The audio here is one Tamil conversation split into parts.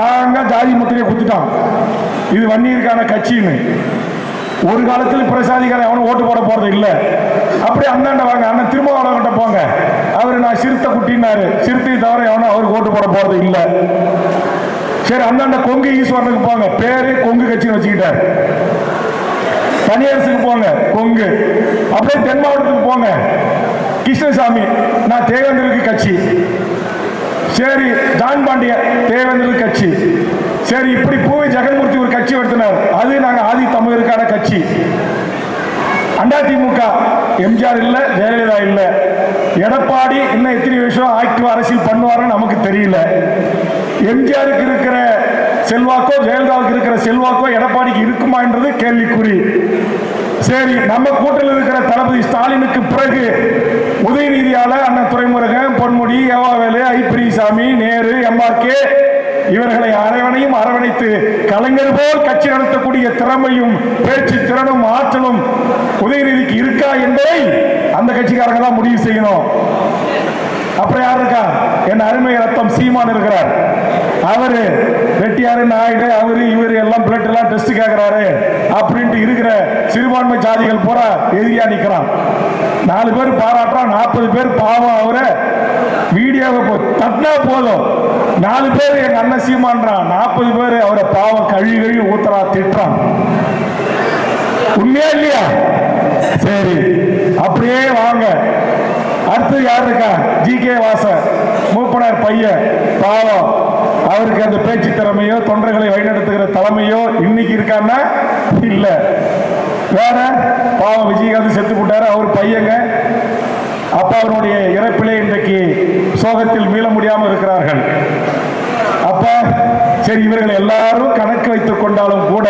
ஸ்ட்ராங்கா ஜாதி முத்திரையை குத்திட்டான். இது வன்னியருக்கான கட்சின்னு. ஒரு காலத்தில் பிரசாதிகளை அவனும் ஓட்டு போட போறது இல்லை. அப்படியே அந்தாண்ட வாங்க அண்ணன் திரும்ப அவனவங்கிட்ட போங்க. அவர் நான் சிறுத்தை குட்டினாரு சிறுத்தை தவிர எவனும் அவருக்கு ஓட்டு போட போறது இல்லை. சரி அந்தாண்ட கொங்கு ஈஸ்வரனுக்கு போங்க. பேரே கொங்கு கட்சின்னு வச்சுக்கிட்டார். தனியரசுக்கு போங்க கொங்கு. அப்படியே தென் மாவட்டத்துக்கு போங்க. கிருஷ்ணசாமி நான் தேவேந்திரருக்கு கட்சி. சரி ஜான் பாண்டிய தேவேந்திரருக்கு கட்சி. சரி இப்படி பூவி ஜெகன்மூர்த்தி ஒரு கட்சி எடுத்தினார் அது நாங்கள் ஆதி தமிழருக்கான கட்சி. அதிமுக எம்ஜிஆர் இல்லை ஜெயலலிதா இல்லை. எடப்பாடி இன்னும் எத்தனை வருஷம் ஆக்டிவ் அரசியல் பண்ணுவாருன்னு நமக்கு தெரியல. எம்ஜிஆருக்கு இருக்கிற செல்வாக்கோ ஜெயலலிதாவுக்கு இருக்கிற செல்வாக்கோ எடப்பாடிக்கு இருக்குமான்றது கேள்விக்குறி. சரி நம்ம கூட்டத்தில் இருக்கிற தளபதி ஸ்டாலினுக்கு பிறகு உதயநிதியால அண்ணன் துறைமுருகன் பொன்முடி ஏவாவேலு ஐ நேரு எம்ஆர்கே இவர்களை அரவணையும் அரவணைத்து கலைஞர் போல் கட்சி நடத்தக்கூடிய திறமையும் பேச்சு திறனும் ஆற்றலும் உதயநிதிக்கு இருக்கா என்பதை அந்த கட்சிக்காரங்க தான் முடிவு செய்யணும். அப்புறம் யார் இருக்கா? என் அருமை ரத்தம் சீமான் இருக்கிறார். அவரு வெட்டியாரு நாயுடு அவரு இவரு எல்லாம் பிளட் எல்லாம் டெஸ்ட் கேட்கிறாரு அப்படின்ட்டு இருக்கிற சிறுபான்மை ஜாதிகள் பூரா எதிரியா நிற்கிறான் நாலு பேர் பாராட்டுறான் நாற்பது பேர் பாவம் அவரை வீடியோவை போ- தட்டினா போதும். நாலு பேர் எங்க அண்ணன் சீமான்றான் நாற்பது பேர் அவரை பாவம் கழுவி கழுவி ஊத்துறா திட்டுறான். உண்மையா இல்லையா? சரி அப்படியே வாங்க. அடுத்து யார் இருக்கா? ஜி கே வாசன் மூப்பனார் பையன் பாவம். அவருக்கு அந்த பேச்சு திறமையோ தொண்டர்களை வழிநடத்துகிற தலைமையோ இன்னைக்கு இருக்கான்னா? இல்ல. வேற? பாவம் விஜயகாந்த் செத்து போட்டாரு அவர் பையங்க. அப்பா அவருடைய இறப்பிலே இன்றைக்கு சோகத்தில் மீள முடியாமல் இருக்கிறார்கள். அப்ப சரி இவர்கள் எல்லாரும் கணக்கு வைத்துக் கொண்டாலும் கூட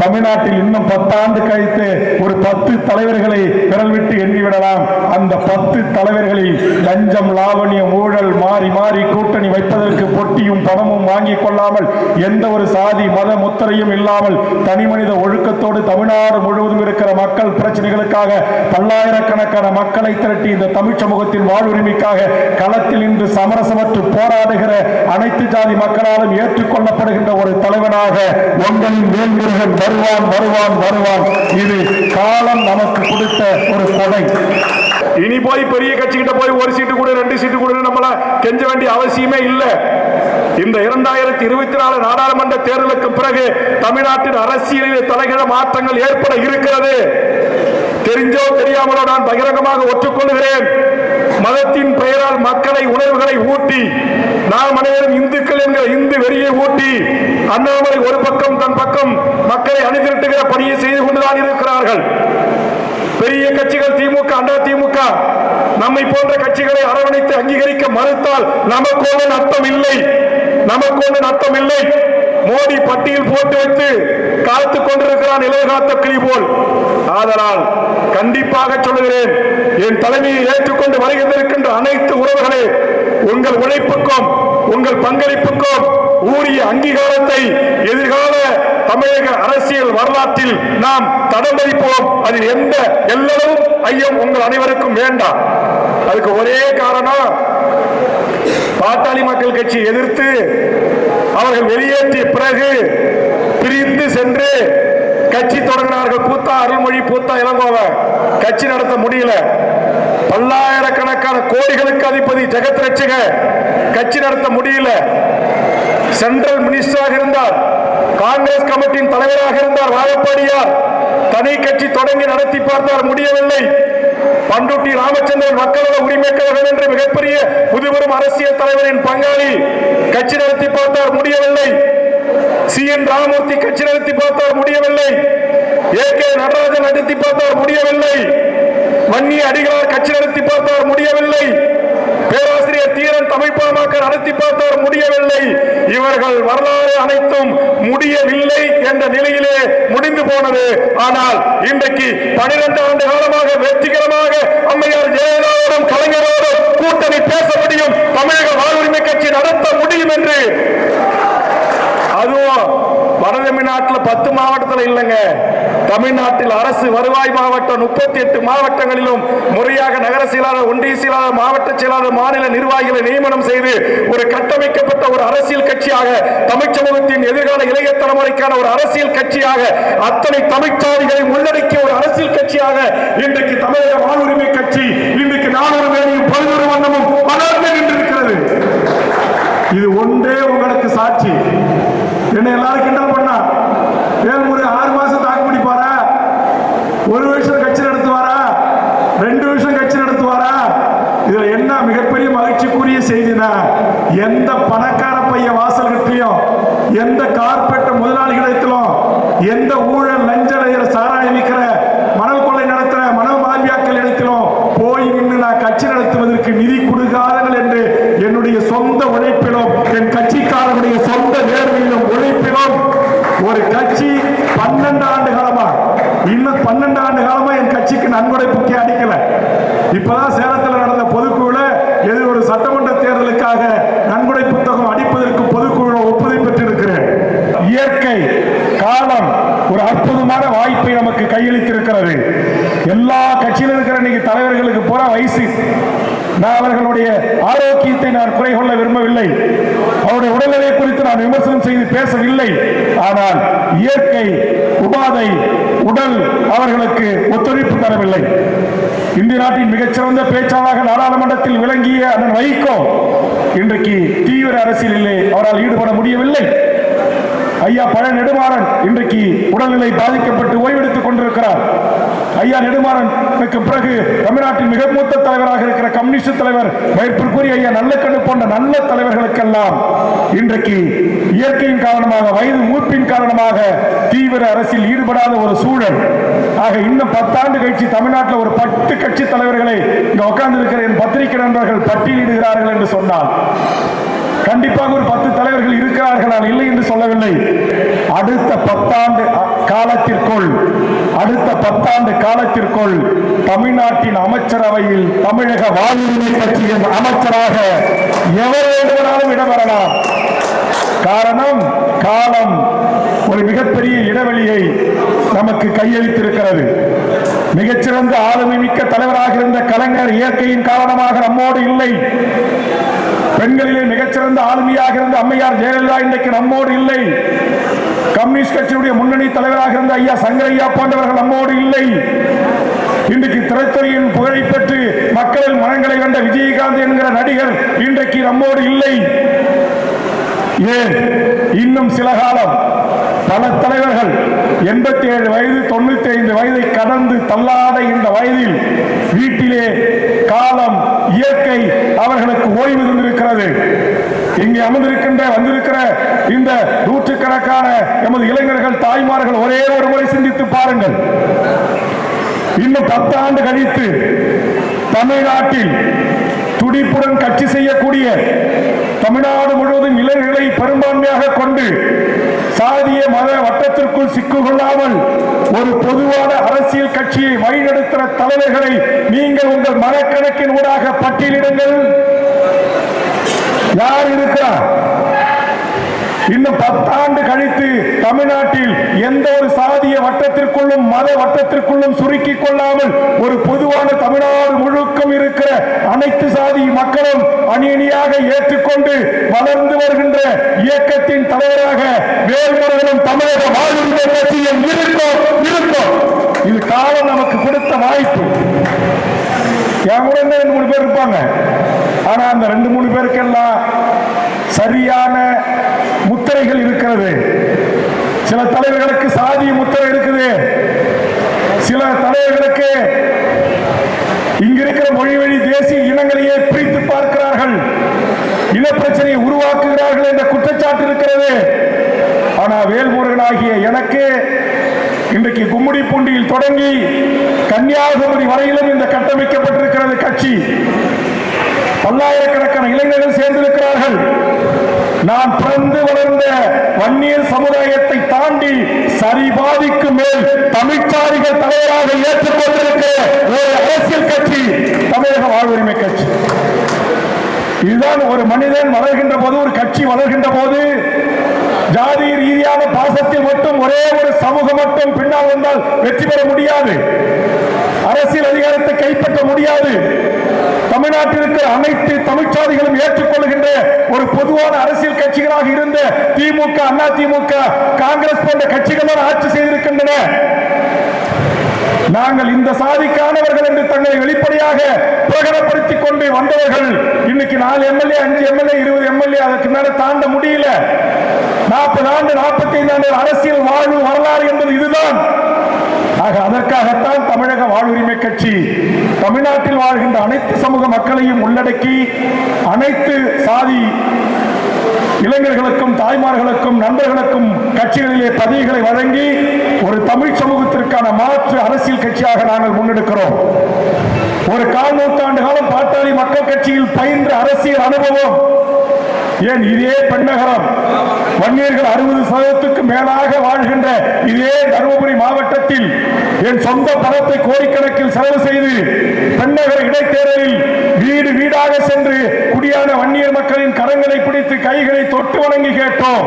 தமிழ்நாட்டில் இன்னும் பத்தாண்டு கழித்து ஒரு பத்து தலைவர்களை விரல் விட்டு எண்ணிவிடலாம். அந்த பத்து தலைவர்களில் லஞ்சம் லாவணியம் ஊழல் மாறி மாறி கூட்டணி வைப்பதற்கு பொட்டியும் பணமும் வாங்கிக் கொள்ளாமல் எந்த ஒரு சாதி மத முத்திரையும் இல்லாமல் தனி மனித ஒழுக்கத்தோடு தமிழ்நாடு முழுவதும் இருக்கிற மக்கள் பிரச்சனைகளுக்காக பல்லாயிரக்கணக்கான மக்களை திரட்டி இந்த தமிழ் சமூகத்தின் வாழ்வுரிமைக்காக களத்தில் இன்று சமரசமற்று போராடுகிற அனைத்து ஜாதி மக்களாலும் ஏற்றுக்கொள்ள ஏற்றுக்கொள்ளப்படுகின்ற ஒரு தலைவனாக உங்களின் வேல்முருகன் வருவான் வருவான் வருவான். இது காலம் நமக்கு கொடுத்த ஒரு கொடை இனி போய் பெரிய கட்சிகிட்ட போய் ஒரு சீட்டு கூட ரெண்டு சீட்டு கூட நம்மள கெஞ்ச வேண்டிய அவசியமே இல்லை. இந்த இரண்டாயிரத்தி இருபத்தி நாலு நாடாளுமன்ற தேர்தலுக்கு பிறகு தமிழ்நாட்டின் அரசியலில் தலைகிற மாற்றங்கள் ஏற்பட இருக்கிறது. தெரிஞ்சோ தெரியாமலோ நான் பகிரங்கமாக ஒற்றுக்கொள்கிறேன். மதத்தின் பெயரால் மக்களை உணர்வுகளை ஊட்டி நாம் அனைவரும் இந்துக்கள் என்கிற இந்து வெறியை ஊட்டி அண்ணாமலை ஒரு பக்கம் தன் பக்கம் மக்களை அணிதிரட்டுகிற பணியை செய்து கொண்டுதான் இருக்கிறார்கள். பெரிய கட்சிகள் திமுக அண்ணா திமுக நம்மை போன்ற கட்சிகளை அரவணைத்து அங்கீகரிக்க மறுத்தால் நமக்கு ஒன்று இல்லை. நமக்கு ஒன்று நட்டம் இல்லை. மோடி பட்டியல் போட்டு வைத்து காத்துக் கொண்டிருக்கிறான் இளையகாத்த கிளி போல். ஆதலால் கண்டிப்பாக சொல்லுகிறேன் என் தலைமையை ஏற்றுக்கொண்டு வருகின்றிருக்கின்ற அனைத்து உறவுகளே உங்கள் உழைப்புக்கும் உங்கள் பங்களிப்புக்கும் ஊரிய அங்கீகாரத்தை எதிர்கால தமிழக அரசியல் வரலாற்றில் நாம் தடம் பதிப்போம் அதில் எந்த எல்லவும் ஐயம் உங்கள் அனைவருக்கும் வேண்டாம் அதுக்கு ஒரே காரணம் பாட்டாளி மக்கள் கட்சி எதிர்த்து அவர்கள் வெளியேற்றிய பிறகு பிரிந்து சென்று கட்சி தொடங்கினார்கள். பூத்தா அருள்மொழி பூத்தா இளங்கோவன் கட்சி நடத்த முடியல. பல்லாயிரக்கணக்கான கோடிகளுக்கு அதிபதி ஜெகத் ரட்சக கட்சி நடத்த முடியல. சென்ட்ரல் மினிஸ்டராக இருந்தார். காங்கிரஸ் கமிட்டியின் தலைவராக இருந்தார் வாழப்பாடியார். தனி கட்சி தொடங்கி நடத்தி பார்த்தார் முடியவில்லை. பண்டுட்டி ராமச்சந்திரன் மக்களோட உரிமை கழகம் என்று மிகப்பெரிய முதுபெரும் அரசியல் தலைவரின் பங்காளி கட்சி நடத்தி பார்த்தார் முடியவில்லை. சி. என். ராமூர்த்தி கட்சி நடத்தி பார்த்தார் முடியவில்லை. ஏ. கே. நடராஜன் நடத்தி பார்த்தார் முடியவில்லை. வன்னி அடிகளார் கட்சி நடத்தி பார்த்தார் முடியவில்லை. பேராசிரியர் தீரன் தமிழ் பாமக நடத்தி பார்த்தார் முடியவில்லை. இவர்கள் வரலாறு அனைத்தும் முடியவில்லை என்ற நிலையிலே முடிந்து போனது. ஆனால் இன்றைக்கு பனிரெண்டு ஆண்டு காலமாக வெற்றிகரமாக அம்மையார் ஜெயலலிதாவோடும் கலைஞரோடும் கூட்டணி பேச முடியும் தமிழக வாழ்வுரிமை கட்சி நடத்த முடியும் என்று. அதுவும் வடது பத்து மாவட்டத்தில் இல்லைங்க. தமிழ்நாட்டில் அரசு வருவாய் மாவட்டம் முப்பத்தி எட்டு மாவட்டங்களிலும் முறையாக நகர செயலாளர் ஒன்றிய செயலாளர் மாவட்ட செயலாளர் மாநில நிர்வாகிகளை நியமனம் செய்து ஒரு கட்டமைக்கப்பட்ட ஒரு அரசியல் கட்சியாக தமிழ் சமூகத்தின் எதிர்கால இளைய தலைமுறைக்கான ஒரு அரசியல் கட்சியாக அத்தனை தமிழ்ச்சாதிகளை உள்ளடக்கிய ஒரு அரசியல் கட்சியாக இன்றைக்கு தமிழக வாழ்வுரிமை கட்சி இன்றைக்கு நானூறு வேலையும் பதினொரு வண்ணமும் வளர்ந்து நின்றிருக்கிறது. இது ஒன்றே உங்களுக்கு சாட்சி என்ன எல்லாரும் கிண்டல் பண்ணா வேல்முறை ஆறு மாசம் தாக்கு பிடிப்பாரா ஒரு வருஷம் கட்சி நடத்துவாரா ரெண்டு வருஷம் கட்சி நடத்துவாரா இதுல என்ன மிகப்பெரிய மகிழ்ச்சிக்குரிய செய்தினா எந்த பணக்கார பையன் வாசல்கிட்டையும் எந்த கார்பெட் முதலாளிகளிடத்திலும் எந்த ஊழல் லஞ்ச லஞ்ச சாராயம் விற்கிற மணல் கொள்ளை நடத்த மணல் மாபியாக்கள் இடத்திலும் போய் நின்று நான் கட்சி நடத்துவதற்கு நிதி கொடுக்காதங்கள் என்று என்னுடைய சொந்த உழைப்பிலும் என் கட்சிக்காரனுடைய சொந்த நேர்மையிலும் உழைப்பிலும் ஒரு கட்சி பன்னெண்டு ஆண்டு காலமா இன்னும் பன்னெண்டு ஆண்டு காலமா என் கட்சிக்கு நன்கொடை புக்கி அடிக்கல இப்பதான் சேலத்தில் நடந்த பொதுக்குழுல எது ஒரு சட்டமன்ற தேர்தலுக்காக நன்கொடை புத்தகம் அடிப்பதற்கு பொதுக்குழு ஒப்புதல் பெற்றிருக்கிறேன் இயற்கை காலம் ஒரு அற்புதமான வாய்ப்பை நமக்கு கையளித்திருக்கிறது. எல்லா கட்சியிலும் இருக்கிற இன்னைக்கு தலைவர்களுக்கு போற வயசு. நான் அவர்களுடைய ஆரோக்கியத்தை நான் குறை கொள்ள விரும்பவில்லை. அவருடைய உடல்நிலை குறித்து நான் விமர்சனம் செய்து பேசவில்லை. ஆனால் இயற்கை உபாதை உடல் அவர்களுக்கு ஒத்துழைப்பு தரவில்லை. இந்திய நாட்டின் மிகச்சிறந்த பேச்சாளராக நாடாளுமன்றத்தில் விளங்கிய அண்ணன் வைகோ இன்றைக்கு தீவிர அரசியலிலே அவரால் ஈடுபட முடியவில்லை. ஐயா பழ நெடுமாறன் இன்றைக்கு உடல்நிலை பாதிக்கப்பட்டு ஓய்வெடுத்துக் கொண்டிருக்கிறார். ஐயா நெடுமாறனுக்கு பிறகு தமிழ்நாட்டின் மிக மூத்த தலைவராக இருக்கிற கம்யூனிஸ்ட் தலைவர் வயிற்றுக்குரிய ஐயா நல்ல கண்ணு போன்ற நல்ல தலைவர்களுக்கெல்லாம் இன்றைக்கு இயற்கையின் காரணமாக வயது மூப்பின் காரணமாக தீவிர அரசில் ஈடுபடாத ஒரு சூழல். ஆக இன்னும் பத்தாண்டு கழிச்சு தமிழ்நாட்டில் ஒரு பத்து கட்சி தலைவர்களை இங்க உட்கார்ந்து இருக்கிற என் பத்திரிகை நண்பர்கள் பட்டியலிடுகிறார்கள் என்று சொன்னால் கண்டிப்பாக ஒரு பத்து தலைவர்கள் இருக்கிறார்கள். நான் இல்லை என்று சொல்லவில்லை. அடுத்த பத்தாண்டு அ- காலத்திற்குள் அடுத்த பத்தாண்டு காலத்திற்குள் தமிழ்நாட்டின் அமைச்சரவையில் தமிழக வாழ்வுரிமை கட்சியின் அமைச்சராக எவர் வேண்டுமானாலும் இடம்பெறலாம். காரணம் காலம் ஒரு மிகப்பெரிய இடைவெளியை நமக்கு கையளித்திருக்கிறது. மிகச்சிறந்த ஆளுமை மிக்க தலைவராக இருந்த கலைஞர் இயற்கையின் காரணமாக நம்மோடு இல்லை. பெண்களிலே மிகச்சிறந்த ஆளுமையாக இருந்த அம்மையார் ஜெயலலிதா இன்றைக்கு நம்மோடு இல்லை. கம்யூனிஸ்ட் கட்சியுடைய முன்னணி தலைவராக இருந்த ஐயா சங்கரையா போன்றவர்கள் நம்மோடு இல்லை. இன்றைக்கு திரைத்துறையின் புகழை பெற்று மக்களின் மனங்களை கண்ட விஜயகாந்த் என்கிற நடிகர் இன்றைக்கு நம்மோடு இல்லை. ஏன்? இன்னும் சில காலம். பல தலைவர்கள் எண்பத்தி ஏழு வயது தொண்ணூத்தி ஐந்து வயதை கடந்து தள்ளாத இந்த வயதில் வீட்டிலே காலம் இயற்கை அவர்களுக்கு ஓய்வு தந்திருக்கிறது. இங்கே அமர்ந்திருக்கின்ற வந்திருக்கிற இந்த நூற்றுக்கணக்கான எமது இளைஞர்கள் தாய்மார்கள் ஒரே ஒரு முறை சிந்தித்து பாருங்கள். இன்னும் பத்தாண்டு கழித்து தமிழ்நாட்டில் துடிப்புடன் கட்சி செய்யக்கூடிய தமிழ்நாடு முழுவதும் இளைஞர்களை பெரும்பான்மையாக கொண்டு சாதிய மத வட்டத்திற்குள் சிக்குகொள்ளாமல் ஒரு பொதுவான அரசியல் கட்சியை வழிநடத்துகிற தலைவர்களை நீங்கள் உங்கள் மனக்கணக்கின் ஊடாக பட்டியலிடுங்கள். யார் இருக்கிறார் இன்னும் பத்தாண்டு கழித்து தமிழ்நாட்டில் எந்த ஒரு சாதிய வட்டத்திற்குள்ளும் மத வட்டத்திற்குள்ளும் சுருக்கிக் கொள்ளாமல் ஒரு பொதுவான தமிழ்நாடு இருக்கிற அனைத்து சாதி மக்களும் அணியணியாக ஏற்றுக்கொண்டு வளர்ந்து வருகின்ற இயக்கத்தின் தலைவராக வேல்முருகனும் தமிழக வாழ்வுரிமை கட்சியும் இருக்கும் இருக்கும். இது காலம் நமக்கு கொடுத்த வாய்ப்பு. என் கூட ரெண்டு மூணு பேர் இருப்பாங்க. ஆனா அந்த ரெண்டு மூணு பேருக்கெல்லாம் சரியான முத்திரைகள் இருக்கிறது. சில தலைவர்களுக்கு சாதி முத்திரை இருக்குது சில தலைவர்களுக்கு மொழி வழி தேசிய இனங்களையே பிரித்து பார்க்கிறார்கள். இன பிரச்சனையை உருவாக்குகிறார்கள் என்ற குற்றச்சாட்டு இருக்கிறது. ஆனா வேல்முருகனாகிய எனக்கு இன்றைக்கு கும்மிடிப்பூண்டியில் தொடங்கி கன்னியாகுமரி வரையிலும் இந்த கட்டமைக்கப்பட்டிருக்கிறது கட்சி. பல்லாயிரக்கணக்கான இளைஞர்கள் சேர்ந்திருக்கிறார்கள். நான் பிறந்து வளர்ந்த வன்னியர் சமுதாயத்தை தாண்டி சரிபாதிக்கு மேல் தமிழ்ச்சாரிகள் தலைவராக ஏற்றுக்கொண்டிருக்கிற ஒரு அரசியல் கட்சி தமிழக வாழ்வுரிமை கட்சி இதுதான் ஒரு மனிதன் வளர்கின்ற போது ஜாதி ரீதியான பாசத்தில் மட்டும் ஒரே ஒரு சமூகம் மட்டும் பின்னால் வந்தால் வெற்றி பெற முடியாது. அரசியல் அதிகாரத்தை கைப்பற்ற முடியாது. தமிழ்நாட்டில் இருக்கிற அனைத்து தமிழ்ச்சாதிகளும் ஏற்றுக்கொள்கின்ற ஒரு பொதுவான அரசியல் கட்சிகளாக இருந்த திமுக அண்ணா திமுக காங்கிரஸ் போன்ற கட்சிகள் ஆட்சி செய்திருக்கின்றன. நாங்கள் இந்த சாதிக்கானவர்கள் என்று தங்களை வெளிப்படையாக பிரகடப்படுத்திக் கொண்டு வந்தவர்கள். இன்னைக்கு நாலு எம்எல்ஏ அஞ்சு எம்எல்ஏ இருபது எம்எல்ஏ அதற்கு மேல தாண்ட முடியல. நாற்பது ஆண்டு நாற்பத்தி ஐந்து ஆண்டு அரசியல் வாழ்வு வரலாறு என்பது இதுதான். ஆக அதற்காகத்தான் தமிழக வாழ்வுரிமை கட்சி தமிழ்நாட்டில் வாழ்கின்ற அனைத்து சமூக மக்களையும் உள்ளடக்கி அனைத்து சாதி இளைஞர்களுக்கும் தாய்மார்களுக்கும் நண்பர்களுக்கும் கட்சிகளிலே பதவிகளை வழங்கி ஒரு தமிழ் சமூகத்திற்கான மாற்று அரசியல் கட்சியாக நாங்கள் முன்னெடுக்கிறோம். ஒரு கால் நூற்றாண்டு காலம் பாட்டாளி மக்கள் கட்சியில் பயின்ற அரசியல் அனுபவம் ஏன் இதே பெண்ணகரம் வன்னியர்கள் அறுபது சதவீதத்துக்கு மேலாக வாழ்கின்ற இதே தருமபுரி மாவட்டத்தில் என் சொந்த பணத்தை கோடிக்கணக்கில் செலவு செய்து பெண்ணகர் இடைத்தேர்தலில் வீடு வீடாக சென்று குடியான வன்னியர் மக்களின் கரங்களை பிடித்து கைகளை தொட்டு வணங்கி கேட்டோம்.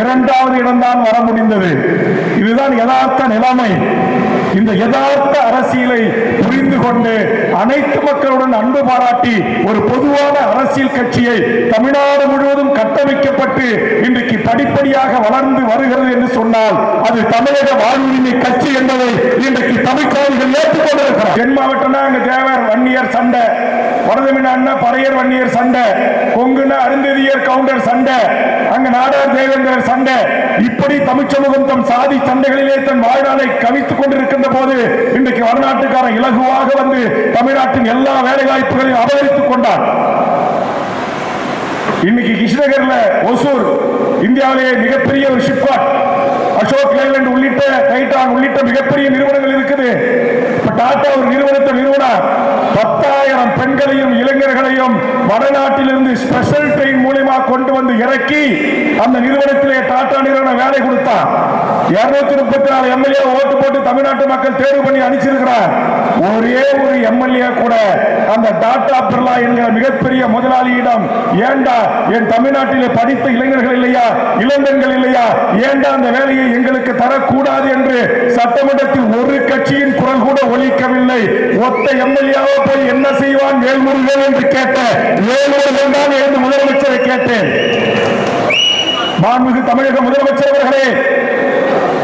இரண்டாவது இடம்தான் வர முடிந்தது. இதுதான் யதார்த்த நிலைமை. இந்த யதார்த்த அரசியலை புரிந்து கொண்டு அனைத்து மக்களுடன் அன்பு பாராட்டி ஒரு பொதுவான அரசியல் கட்சியை தமிழ் தமிழ்நாடு முழுவதும் கட்டமைக்கப்பட்டு இன்றைக்கு படிப்படியாக வளர்ந்து வருகிறது என்று சொன்னால் அது தமிழக வாழ்வுரிமை கட்சி என்பதை இன்றைக்கு தமிழ்காரிகள் ஏற்றுக்கொண்டிருக்கிறார் தென் மாவட்டம்னா அங்க தேவர் வன்னியர் சண்டை. வடதமிழ்நாடுனா பறையர் வன்னியர் சண்டை. கொங்குனா அருந்ததியர் கவுண்டர் சண்டை. அங்க நாடார் தேவேந்திரர் சண்டை. இப்படி தமிழ் சமூகம் தம் சாதி சண்டைகளிலே தன் வாழ்நாளை கவித்துக் கொண்டிருக்கின்ற போது இன்றைக்கு வடநாட்டுக்காரன் இலகுவாக வந்து தமிழ்நாட்டின் எல்லா வேலை வாய்ப்புகளையும் அபகரித்துக் கொண்டார் இன்னைக்கு கிருஷ்ணகர்ல ஒசூர் இந்தியாவிலேயே மிகப்பெரிய ஒரு ஷிப்காட் அசோக் லேலண்ட் உள்ளிட்ட டைட்டான் உள்ளிட்ட மிகப்பெரிய நிறுவனங்கள் இருக்குது. இப்ப டாடா ஒரு நிறுவனத்தை நிறுவனம் பத்தாயிரம் பெண்களையும் இளைஞர்களையும் வடநாட்டிலிருந்து ஸ்பெஷல் ட்ரெயின் மூலியமா கொண்டு வந்து இறக்கி அந்த நிறுவனத்திலே டாடா நிறுவனம் வேலை கொடுத்தான் இருநூத்தி முப்பத்தி நாலு எம்எல்ஏ ஓட்டு போட்டு தமிழ்நாட்டு மக்கள் தேர்வு பண்ணி அனுப்பிச்சிருக்கிறார். ஒரே ஒரு எம்எல்ஏ கூட அந்த டாடா பிர்லா என்கிற மிகப்பெரிய முதலாளியிடம் ஏண்டா என் தமிழ்நாட்டிலே படித்த இளைஞர்கள் இல்லையா? இளைஞர்கள் இல்லையா? ஏண்டா அந்த வேலையை எங்களுக்கு தரக்கூடாது என்று சட்டமன்றத்தில் ஒரு கட்சியின் குரல் கூட ஒழிக்கவில்லை ஒத்த எம்எல்ஏவோ போய் என்ன செய்வான் வேல்முருகன் என்று கேட்ட வேல்முருகன் தான் எழுந்து முதலமைச்சரை கேட்டேன். மாண்புமிகு தமிழக முதலமைச்சர் அவர்களே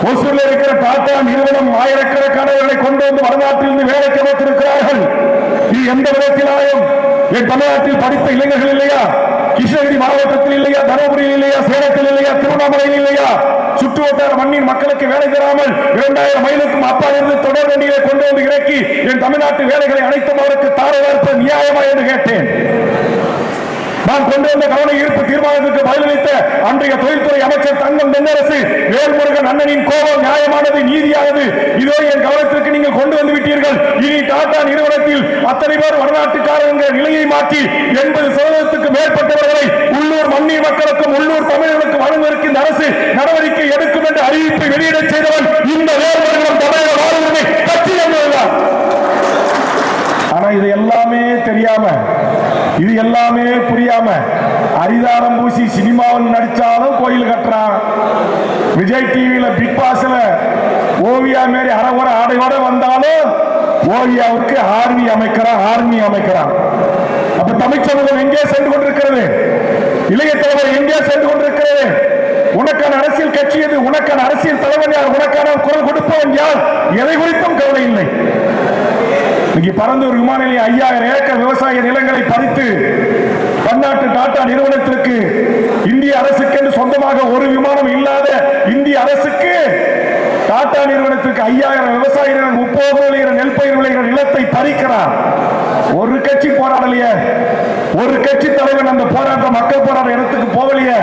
ஒசூரில் இருக்கிற டாடா நிறுவனம் ஆயிரக்கணக்கானவர்களை கொண்டு வந்து வடநாட்டிலிருந்து வேலைக்கு அமைத்திருக்கிறார்கள். இது எந்த விதத்திலாயும் என் தமிழ்நாட்டில் படித்த இளைஞர்கள் இல்லையா? கிருஷ்ணகிரி மாவட்டத்தில் இல்லையா? தருமபுரியில் இல்லையா? சேலத்தில் இல்லையா? திருவண்ணாமலையில் இல்லையா? சுற்று வட்டார மண்ணின் மக்களுக்கு வேலை தராமல் இரண்டாயிரம் மைலுக்கும் அப்பா இருந்து தொடர் வண்டிகளை கொண்டு வந்து இறக்கி என் தமிழ்நாட்டு வேலைகளை அனைத்தும் அவருக்கு தாரவார்ப்பது நியாயமா என்று கேட்டேன். நான் கொண்டு வந்த கவன ஈர்ப்பு தீர்மானத்துக்கு பதிலளித்த அன்றைய தொழில்துறை அமைச்சர் தங்கம் தென்னரசு வேல்முருகன் அண்ணனின் கோபம் நியாயமானது நீதியானது இதோ என் கவனத்திற்கு நீங்கள் கொண்டு வந்து விட்டீர்கள். இனி டாடா நிறுவனத்தில் அத்தனை பேர் வடநாட்டுக்காரர் என்ற நிலையை மாற்றி எண்பது சதவீதத்துக்கு மேற்பட்டவர்களை உள்ளூர் மண்ணிய மக்களுக்கும் உள்ளூர் தமிழர்களுக்கும் வழங்குவதற்கு இந்த அரசு நடவடிக்கை எடுக்கும் என்ற அறிவிப்பை வெளியிட செய்தவன் இந்த வேல்முருகன் தமிழக வாழ்வுரிமை கட்சி என்பதுதான் ஆனா இது எல்லாமே தெரியாம இது எல்லாமே புரியாம அரிதாரம் பூசி சினிமாவில் நடிச்சாலும் கோயில் கட்டுறான். விஜய் டிவியில பிக் பாஸ்ல ஓவியா மாரி அரைகுறை ஆடையோட வந்தாலும் ஓவியாவுக்கு ஆர்மி அமைக்கிறான் ஆர்மி அமைக்கிறான். அப்ப தமிழ் சமூகம் எங்கே சென்று கொண்டிருக்கிறது? இளைய தலைவர் எங்கே சென்று கொண்டிருக்கிறது? உனக்கான அரசியல் கட்சி எது? உனக்கான அரசியல் தலைவர் யார்? உனக்கான குரல் கொடுப்பவன் யார்? எதை குறித்தும் கவலை இல்லை. இங்கே பரந்தூர் விமான நிலையம் ஐயாயிரம் ஏக்கர் விவசாய நிலங்களை பறித்து பன்னாட்டு டாடா நிறுவனத்திற்கு இந்திய அரசுக்கு என்று சொந்தமாக ஒரு விமானம் இல்லாத இந்திய அரசுக்கு டாடா நிறுவனத்திற்கு ஐயாயிரம் விவசாய நிலம் முப்பது விளைகிற நெல் பயிர் விளைகிற நிலத்தை பறிக்கிறார். ஒரு கட்சி போராடலையே. ஒரு கட்சி தலைவன் அந்த போராட்டம் மக்கள் போராட்ட இடத்துக்கு போகலையே.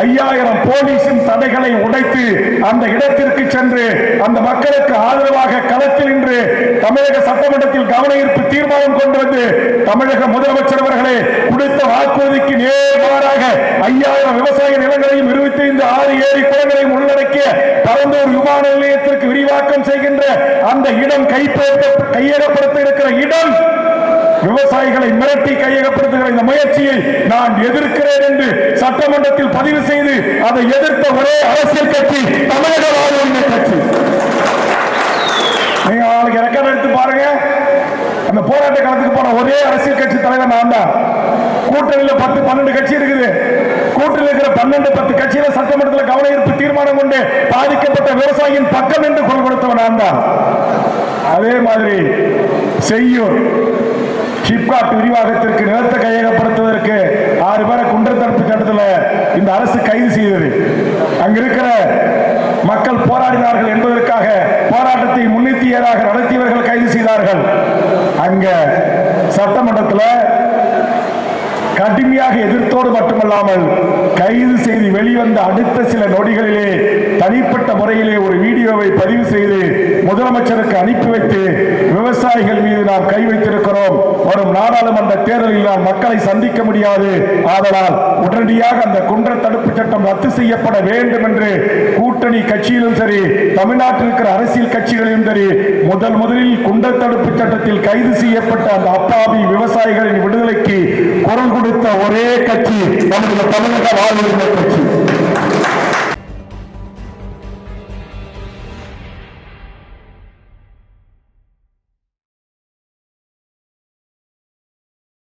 ஐயாயிரம் போலீசின் தடைகளை உடைத்து அந்த இடத்திற்கு சென்று அந்த மக்களுக்கு ஆதரவாக களத்தில் நின்று தமிழக சட்டமன்றத்தில் கவன ஈர்ப்பு தீர்மானம் கொண்டு வந்து தமிழக முதலமைச்சர் அவர்களே கொடுத்த வாக்குறுதிக்கு நேர்மாறாக ஐயாயிரம் விவசாய நிலங்களையும் இருபத்தி ஐந்து ஆறு ஏரி குளங்களையும் உள்ளடக்கிய பரந்தூர் விமான நிலையத்திற்கு விரிவாக்கம் செய்கின்ற அந்த இடம் கைப்பற்ற கையகப்படுத்த இருக்கிற இடம் விவசாயிகளை மிரட்டி கையகப்படுத்துகிற இந்த முயற்சியை நான் எதிர்க்கிறேன் என்று சட்டமன்றத்தில் பதிவு செய்து அதை எதிர்த்த ஒரே அரசியல் கட்சி தமிழக வாழ்வுரிமை கட்சி. நீங்க நாளைக்கு ரெக்கார்ட் எடுத்து பாருங்க. அந்த போராட்ட காலத்துக்கு போன ஒரே அரசியல் கட்சி தலைவர் நான் தான். கூட்டணியில் பத்து பன்னெண்டு கட்சி இருக்குது. கூட்டணியில் இருக்கிற பன்னெண்டு பத்து கட்சியில சட்டமன்றத்தில் கவன ஈர்ப்பு தீர்மானம் கொண்டு பாதிக்கப்பட்ட விவசாயியின் பக்கம் என்று குரல் கொடுத்தவன் நான் தான். அதே மாதிரி செய்யும் சிப்காட் விரிவாகத்திற்கு நிலத்தை கையகப்படுத்துவதற்கு ஆறு பேரை குண்டர் தடுப்பு சட்டத்தில் இந்த அரசு கைது செய்தது. அங்கிருக்கிற மக்கள் போராடினார்கள் என்பதற்காக போராட்டத்தை முன்னிறுத்தியதாக நடத்தியவர்கள் கைது செய்தார்கள். அங்க சட்டமன்றத்தில் கடுமையாக எதிர்த்தோடு மட்டுமல்லாமல் கைது செய்து வெளிவந்த அடுத்த சில நொடிகளிலே தனிப்பட்ட முறையிலே ஒரு வீடியோவை பதிவு செய்து முதலமைச்சருக்கு அனுப்பி வைத்து விவசாயிகள் மீது நாம் கை வைத்திருக்கிறோம். வரும் நாடாளுமன்ற தேர்தலில் நாம் மக்களை சந்திக்க முடியாது. ஆதலால் உடனடியாக அந்த குன்ற தடுப்பு சட்டம் ரத்து செய்யப்பட வேண்டும் என்று கூட்டணி கட்சியிலும் சரி தமிழ்நாட்டில் இருக்கிற அரசியல் கட்சிகளிலும் சரி முதல் முதலில் குண்டர் தடுப்பு சட்டத்தில் கைது செய்யப்பட்ட அந்த அப்பாவி விவசாயிகளின் விடுதலைக்கு குரல் கொடுத்த ஒரே கட்சி நம்முடைய தமிழக வாழ்வுரிமை கட்சி.